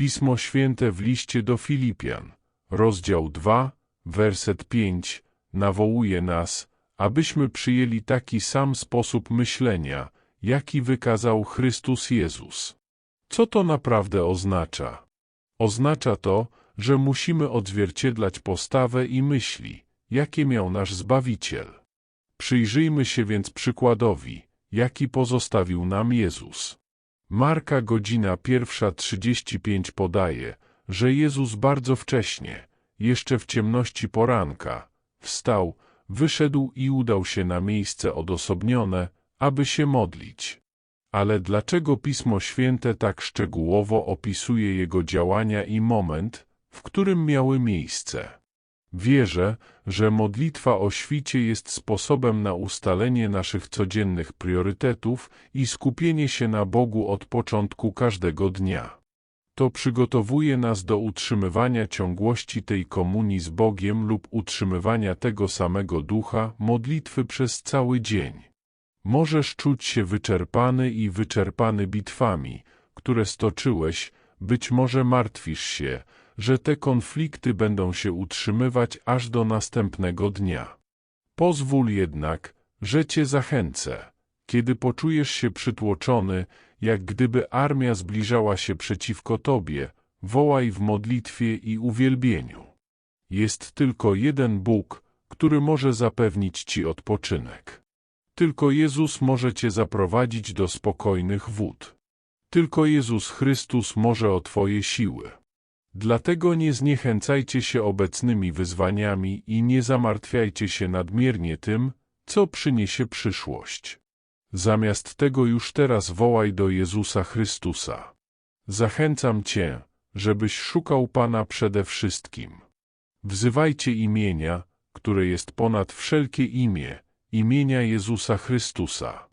Pismo Święte w liście do Filipian, rozdział 2, werset 5, nawołuje nas, abyśmy przyjęli taki sam sposób myślenia, jaki wykazał Chrystus Jezus. Co to naprawdę oznacza? Oznacza to, że musimy odzwierciedlać postawę i myśli, jakie miał nasz Zbawiciel. Przyjrzyjmy się więc przykładowi, jaki pozostawił nam Jezus. Marka godzina pierwsza 35 podaje, że Jezus bardzo wcześnie, jeszcze w ciemności poranka, wstał, wyszedł i udał się na miejsce odosobnione, aby się modlić. Ale dlaczego Pismo Święte tak szczegółowo opisuje jego działania i moment, w którym miały miejsce? Wierzę, że modlitwa o świcie jest sposobem na ustalenie naszych codziennych priorytetów i skupienie się na Bogu od początku każdego dnia. To przygotowuje nas do utrzymywania ciągłości tej komunii z Bogiem lub utrzymywania tego samego ducha modlitwy przez cały dzień. Możesz czuć się wyczerpany i wyczerpany bitwami, które stoczyłeś, być może martwisz się, że te konflikty będą się utrzymywać aż do następnego dnia. Pozwól jednak, że Cię zachęcę. Kiedy poczujesz się przytłoczony, jak gdyby armia zbliżała się przeciwko Tobie, wołaj w modlitwie i uwielbieniu. Jest tylko jeden Bóg, który może zapewnić Ci odpoczynek. Tylko Jezus może Cię zaprowadzić do spokojnych wód. Tylko Jezus Chrystus może o Twoje siły. Dlatego nie zniechęcajcie się obecnymi wyzwaniami i nie zamartwiajcie się nadmiernie tym, co przyniesie przyszłość. Zamiast tego już teraz wołaj do Jezusa Chrystusa. Zachęcam Cię, żebyś szukał Pana przede wszystkim. Wzywajcie imienia, które jest ponad wszelkie imię, imienia Jezusa Chrystusa.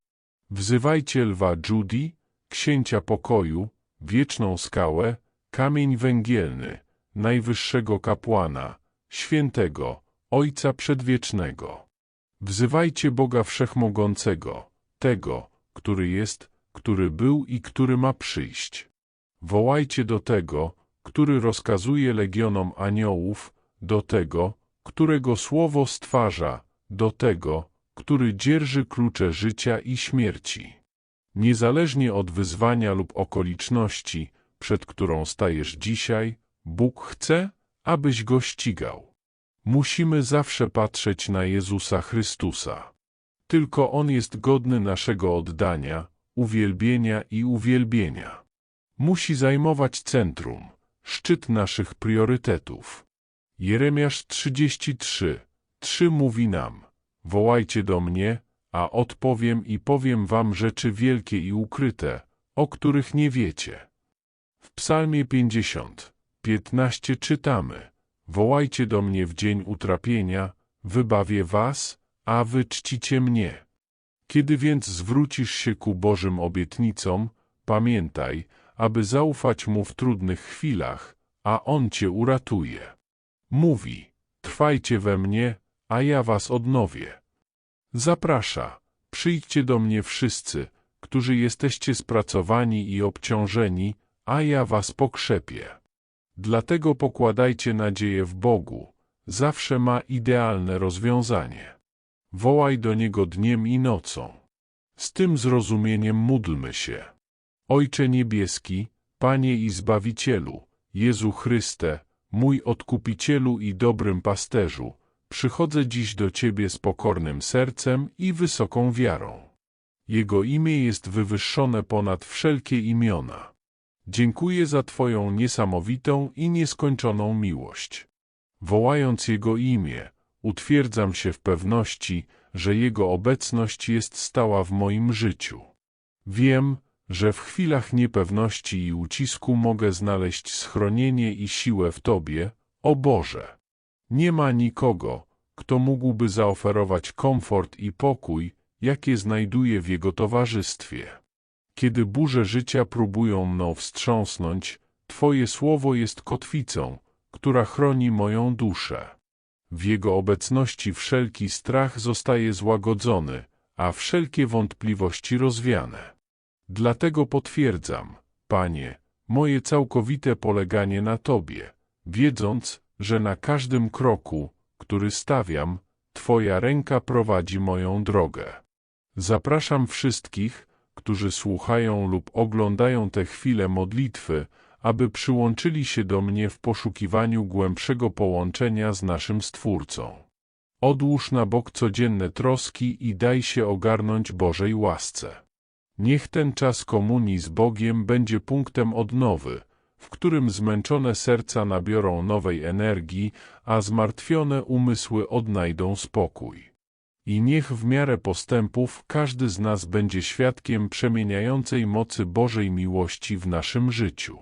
Wzywajcie lwa Judy, księcia pokoju, wieczną skałę, kamień węgielny, najwyższego kapłana, świętego, Ojca Przedwiecznego. Wzywajcie Boga Wszechmogącego, tego, który jest, który był i który ma przyjść. Wołajcie do tego, który rozkazuje legionom aniołów, do tego, którego słowo stwarza, do tego, który dzierży klucze życia i śmierci. Niezależnie od wyzwania lub okoliczności, przed którą stajesz dzisiaj, Bóg chce, abyś go ścigał. Musimy zawsze patrzeć na Jezusa Chrystusa. Tylko On jest godny naszego oddania, uwielbienia i uwielbienia. Musi zajmować centrum, szczyt naszych priorytetów. Jeremiasz 33, 3 mówi nam, wołajcie do mnie, a odpowiem i powiem wam rzeczy wielkie i ukryte, o których nie wiecie. Psalmie 50, 15 czytamy, wołajcie do mnie w dzień utrapienia, wybawię was, a wy czcicie mnie. Kiedy więc zwrócisz się ku Bożym obietnicom, pamiętaj, aby zaufać Mu w trudnych chwilach, a On cię uratuje. Mówi, trwajcie we mnie, a ja was odnowię. Zaprasza, przyjdźcie do mnie wszyscy, którzy jesteście spracowani i obciążeni, a ja was pokrzepię. Dlatego pokładajcie nadzieję w Bogu, zawsze ma idealne rozwiązanie. Wołaj do Niego dniem i nocą. Z tym zrozumieniem módlmy się. Ojcze Niebieski, Panie i Zbawicielu, Jezu Chryste, mój Odkupicielu i dobrym pasterzu, przychodzę dziś do Ciebie z pokornym sercem i wysoką wiarą. Jego imię jest wywyższone ponad wszelkie imiona. Dziękuję za Twoją niesamowitą i nieskończoną miłość. Wołając Jego imię, utwierdzam się w pewności, że Jego obecność jest stała w moim życiu. Wiem, że w chwilach niepewności i ucisku mogę znaleźć schronienie i siłę w Tobie, o Boże. Nie ma nikogo, kto mógłby zaoferować komfort i pokój, jakie znajduję w Jego towarzystwie. Kiedy burze życia próbują mną wstrząsnąć, Twoje słowo jest kotwicą, która chroni moją duszę. W Jego obecności wszelki strach zostaje złagodzony, a wszelkie wątpliwości rozwiane. Dlatego potwierdzam, Panie, moje całkowite poleganie na Tobie, wiedząc, że na każdym kroku, który stawiam, Twoja ręka prowadzi moją drogę. Zapraszam wszystkich, którzy słuchają lub oglądają te chwile modlitwy, aby przyłączyli się do mnie w poszukiwaniu głębszego połączenia z naszym Stwórcą. Odłóż na bok codzienne troski i daj się ogarnąć Bożej łasce. Niech ten czas komunii z Bogiem będzie punktem odnowy, w którym zmęczone serca nabiorą nowej energii, a zmartwione umysły odnajdą spokój. I niech w miarę postępów każdy z nas będzie świadkiem przemieniającej mocy Bożej miłości w naszym życiu.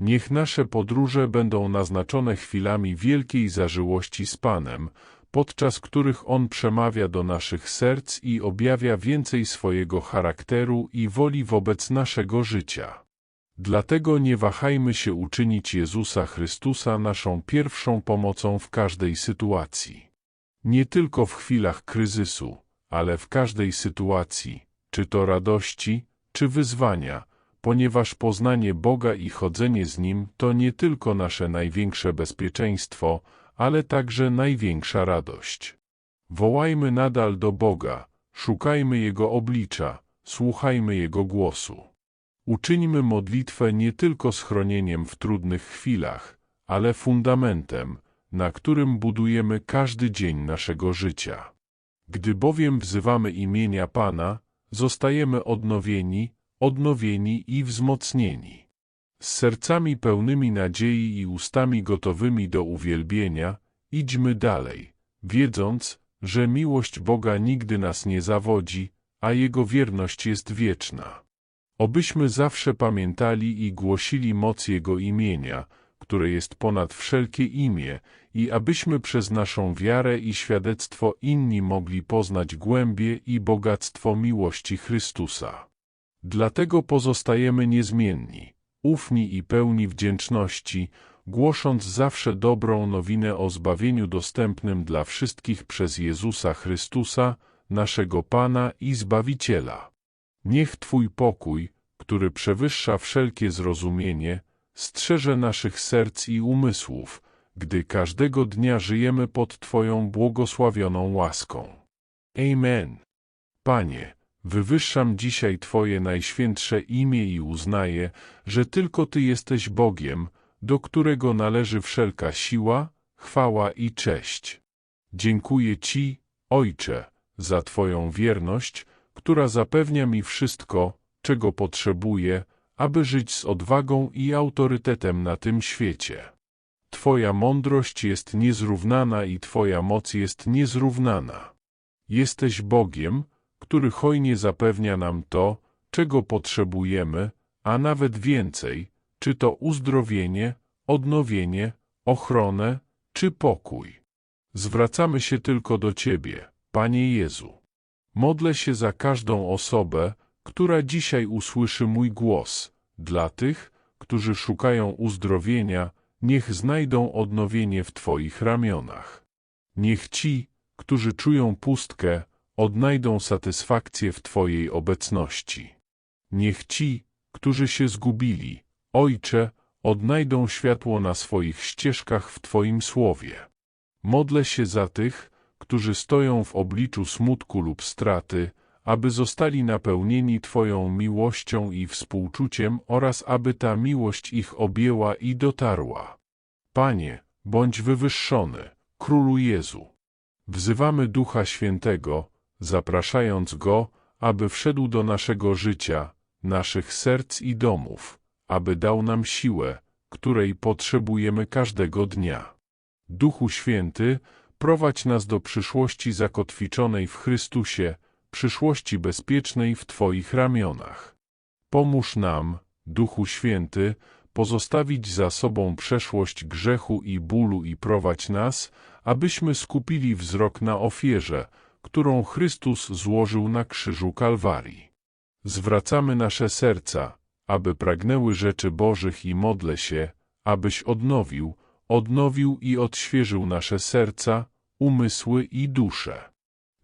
Niech nasze podróże będą naznaczone chwilami wielkiej zażyłości z Panem, podczas których On przemawia do naszych serc i objawia więcej swojego charakteru i woli wobec naszego życia. Dlatego nie wahajmy się uczynić Jezusa Chrystusa naszą pierwszą pomocą w każdej sytuacji. Nie tylko w chwilach kryzysu, ale w każdej sytuacji, czy to radości, czy wyzwania, ponieważ poznanie Boga i chodzenie z Nim to nie tylko nasze największe bezpieczeństwo, ale także największa radość. Wołajmy nadal do Boga, szukajmy Jego oblicza, słuchajmy Jego głosu. Uczyńmy modlitwę nie tylko schronieniem w trudnych chwilach, ale fundamentem, na którym budujemy każdy dzień naszego życia. Gdy bowiem wzywamy imienia Pana, zostajemy odnowieni, odnowieni i wzmocnieni. Z sercami pełnymi nadziei i ustami gotowymi do uwielbienia, idźmy dalej, wiedząc, że miłość Boga nigdy nas nie zawodzi, a Jego wierność jest wieczna. Obyśmy zawsze pamiętali i głosili moc Jego imienia, które jest ponad wszelkie imię, i abyśmy przez naszą wiarę i świadectwo inni mogli poznać głębie i bogactwo miłości Chrystusa. Dlatego pozostajemy niezmienni, ufni i pełni wdzięczności, głosząc zawsze dobrą nowinę o zbawieniu dostępnym dla wszystkich przez Jezusa Chrystusa, naszego Pana i Zbawiciela. Niech Twój pokój, który przewyższa wszelkie zrozumienie, strzeże naszych serc i umysłów, gdy każdego dnia żyjemy pod Twoją błogosławioną łaską. Amen. Panie, wywyższam dzisiaj Twoje najświętsze imię i uznaję, że tylko Ty jesteś Bogiem, do którego należy wszelka siła, chwała i cześć. Dziękuję Ci, Ojcze, za Twoją wierność, która zapewnia mi wszystko, czego potrzebuję, aby żyć z odwagą i autorytetem na tym świecie. Twoja mądrość jest niezrównana i Twoja moc jest niezrównana. Jesteś Bogiem, który hojnie zapewnia nam to, czego potrzebujemy, a nawet więcej, czy to uzdrowienie, odnowienie, ochronę, czy pokój. Zwracamy się tylko do Ciebie, Panie Jezu. Modlę się za każdą osobę, która dzisiaj usłyszy mój głos. Dla tych, którzy szukają uzdrowienia, niech znajdą odnowienie w Twoich ramionach. Niech ci, którzy czują pustkę, odnajdą satysfakcję w Twojej obecności. Niech ci, którzy się zgubili, Ojcze, odnajdą światło na swoich ścieżkach w Twoim słowie. Modlę się za tych, którzy stoją w obliczu smutku lub straty, aby zostali napełnieni Twoją miłością i współczuciem oraz aby ta miłość ich objęła i dotarła. Panie, bądź wywyższony, Królu Jezu. Wzywamy Ducha Świętego, zapraszając Go, aby wszedł do naszego życia, naszych serc i domów, aby dał nam siłę, której potrzebujemy każdego dnia. Duchu Święty, prowadź nas do przyszłości zakotwiczonej w Chrystusie, przyszłości bezpiecznej w Twoich ramionach. Pomóż nam, Duchu Święty, pozostawić za sobą przeszłość grzechu i bólu i prowadź nas, abyśmy skupili wzrok na ofierze, którą Chrystus złożył na krzyżu Kalwarii. Zwracamy nasze serca, aby pragnęły rzeczy Bożych i modlę się, abyś odnowił, odnowił i odświeżył nasze serca, umysły i dusze.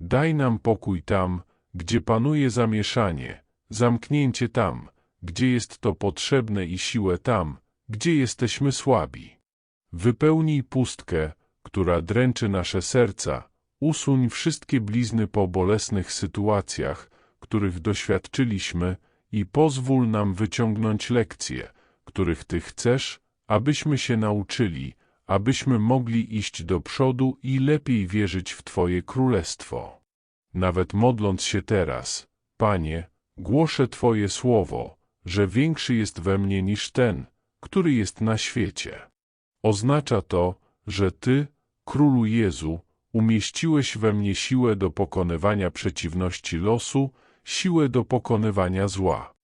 Daj nam pokój tam, gdzie panuje zamieszanie, zamknięcie tam, gdzie jest to potrzebne i siłę tam, gdzie jesteśmy słabi. Wypełnij pustkę, która dręczy nasze serca, usuń wszystkie blizny po bolesnych sytuacjach, których doświadczyliśmy i pozwól nam wyciągnąć lekcje, których Ty chcesz, abyśmy się nauczyli, abyśmy mogli iść do przodu i lepiej wierzyć w Twoje królestwo. Nawet modląc się teraz, Panie, głoszę Twoje słowo, że większy jest we mnie niż ten, który jest na świecie. Oznacza to, że Ty, Królu Jezu, umieściłeś we mnie siłę do pokonywania przeciwności losu, siłę do pokonywania zła.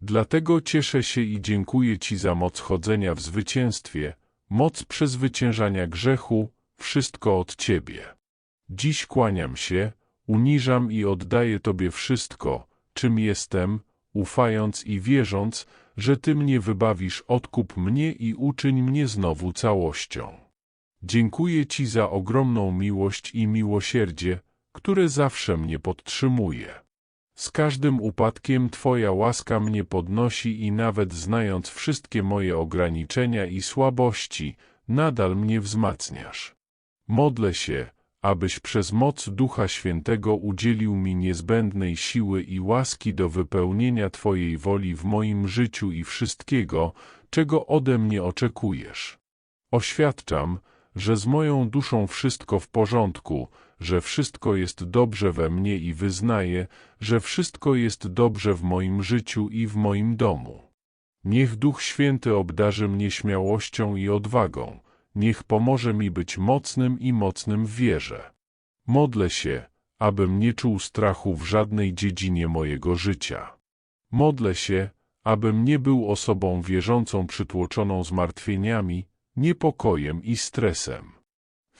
Dlatego cieszę się i dziękuję Ci za moc chodzenia w zwycięstwie, moc przezwyciężania grzechu, wszystko od Ciebie. Dziś kłaniam się, uniżam i oddaję Tobie wszystko, czym jestem, ufając i wierząc, że Ty mnie wybawisz, odkup mnie i uczyń mnie znowu całością. Dziękuję Ci za ogromną miłość i miłosierdzie, które zawsze mnie podtrzymuje. Z każdym upadkiem Twoja łaska mnie podnosi i nawet znając wszystkie moje ograniczenia i słabości, nadal mnie wzmacniasz. Modlę się, abyś przez moc Ducha Świętego udzielił mi niezbędnej siły i łaski do wypełnienia Twojej woli w moim życiu i wszystkiego, czego ode mnie oczekujesz. Oświadczam, że z moją duszą wszystko w porządku, że wszystko jest dobrze we mnie i wyznaję, że wszystko jest dobrze w moim życiu i w moim domu. Niech Duch Święty obdarzy mnie śmiałością i odwagą, niech pomoże mi być mocnym i mocnym w wierze. Modlę się, abym nie czuł strachu w żadnej dziedzinie mojego życia. Modlę się, abym nie był osobą wierzącą przytłoczoną zmartwieniami, niepokojem i stresem.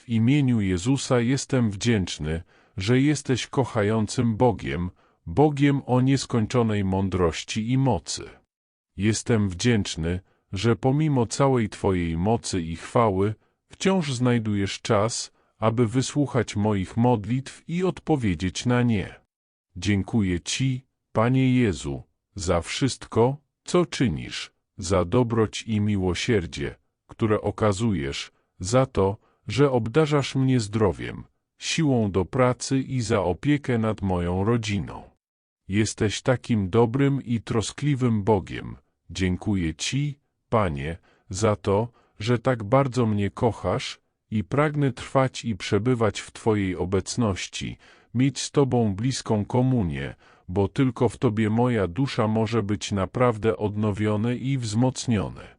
W imieniu Jezusa jestem wdzięczny, że jesteś kochającym Bogiem, Bogiem o nieskończonej mądrości i mocy. Jestem wdzięczny, że pomimo całej Twojej mocy i chwały, wciąż znajdujesz czas, aby wysłuchać moich modlitw i odpowiedzieć na nie. Dziękuję Ci, Panie Jezu, za wszystko, co czynisz, za dobroć i miłosierdzie, które okazujesz, za to, że obdarzasz mnie zdrowiem, siłą do pracy i za opiekę nad moją rodziną. Jesteś takim dobrym i troskliwym Bogiem. Dziękuję Ci, Panie, za to, że tak bardzo mnie kochasz i pragnę trwać i przebywać w Twojej obecności, mieć z Tobą bliską komunię, bo tylko w Tobie moja dusza może być naprawdę odnowione i wzmocnione.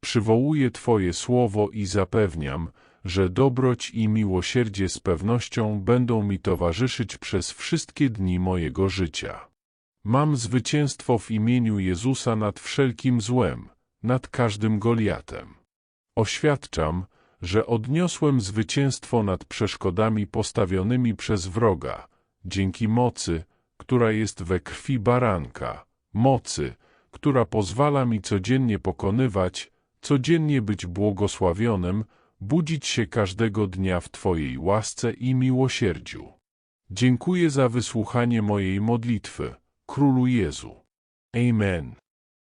Przywołuję Twoje słowo i zapewniam, że dobroć i miłosierdzie z pewnością będą mi towarzyszyć przez wszystkie dni mojego życia. Mam zwycięstwo w imieniu Jezusa nad wszelkim złem, nad każdym Goliatem. Oświadczam, że odniosłem zwycięstwo nad przeszkodami postawionymi przez wroga, dzięki mocy, która jest we krwi baranka, mocy, która pozwala mi codziennie pokonywać, codziennie być błogosławionym, budzić się każdego dnia w Twojej łasce i miłosierdziu. Dziękuję za wysłuchanie mojej modlitwy, Królu Jezu. Amen.